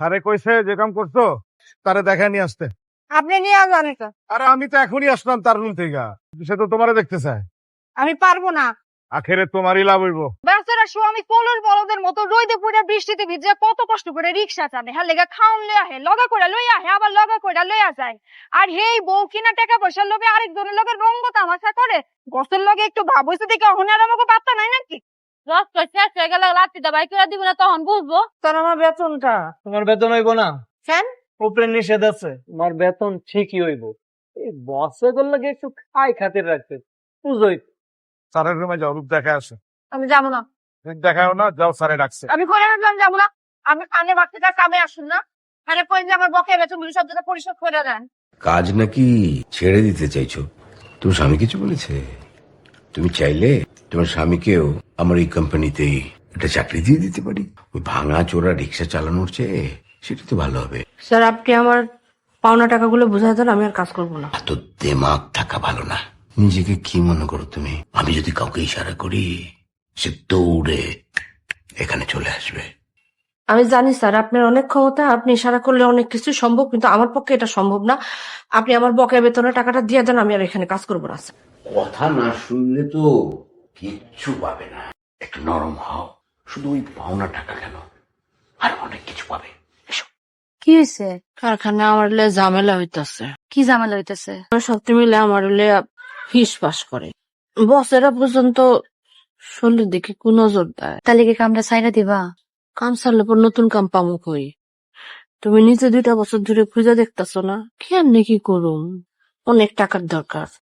স্যারে কইছে যে কাম করছ তারে দেখা নিয়ে আসতে। আপনি নিয়ে যান এটা? আরে আমি তো এখনই আসলাম তার রুম থেকে। সে তো তোমারে দেখতে চায়। আমি পারব না। আখেরে তোমারই লাভ হইব। বেচারা স্বামী কলর বলদের মতো রইদে পুরে বৃষ্টিতে ভিজে কত কষ্ট করে রিক্সা চালে হ্যাঁ লেগা খাওন লই আহে লগা করে লই আহে আবার লগা করে লইয়া যায়। আর হেই বউ কিনা টাকা পয়সার লোভে আরেকজনের লগে রঙ্গ তামাশা করে। গছের লগে একটু ভাব হইছে দেখে আর আমাকে পাত্তা নাই নাকি? রক্ত শেষ হয়ে গেলে লাত্তিটা বাই করে দিব না তখন বুঝব। তোর আমার বেতনটা। তোমার বেতন হইব না? কেন উপরে নিষেধ আছে। তোমার বেতন ঠিকই হইব। এই বসে করলে একটু খাই খাতির রাখতে বুঝোই। স্যারের রুমে যাও রূপ দেখা আসে। আমি যাব না। দেখাও না যাও স্যারে ডাকছে। আমি করে রাখলাম যাব না। আমি আনে বাচ্চাটা কামে আসুন না। আরে কই যে আমার বকে বেতনগুলো সব যেটা পরিশোধ করে দেন। কাজ নাকি ছেড়ে দিতে চাইছো? তোমার স্বামী কিছু বলেছে? তুমি চাইলে তোমার স্বামীকেও আমার এই কোম্পানিতেই একটা চাকরি দিয়ে দিতে পারি। ওই ভাঙা চোরা রিক্সা চালানোর চেয়ে সেটা তো ভালো হবে। স্যার আপনি আমার পাওনা টাকাগুলো বুঝাই দেন আমি আর কাজ করব না। এত দেমাগ থাকা ভালো না। নিজেকে কি মনে করো তুমি? আমি যদি কাউকে ইশারা করি সে দৌড়ে এখানে চলে আসবে। আমি জানি স্যার আপনার অনেক ক্ষমতা আপনি ইশারা করলে অনেক কিছু সম্ভব কিন্তু আমার পক্ষে এটা সম্ভব না। আপনি আমার বকেয়া বেতনের টাকাটা দিয়ে দেন আমি আর এখানে কাজ করব না স্যার। কথা না শুনলে তো কিচ্ছু পাবে না। একটু নরম হও। শুধু ওই পাওনা টাকা কেন? আর অনেক কিছু পাবে। কি হয়েছে কারখানা আমার লে ঝামেলা হইতাছে। কি ঝামেলা হইতেছে? সত্যি মিলে আমার লে ফিস পাস করে। বসেরা পর্যন্ত শরীরের দিকে কোন নজর দেয়। তাহলে কি কামটা সাইরা দিবা? কাম সারলে পর নতুন কাম পামু কই? তুমি নিজে দুইটা বছর ধরে খুঁজে দেখতেছো না? কেমনে কি করুম? অনেক টাকার দরকার।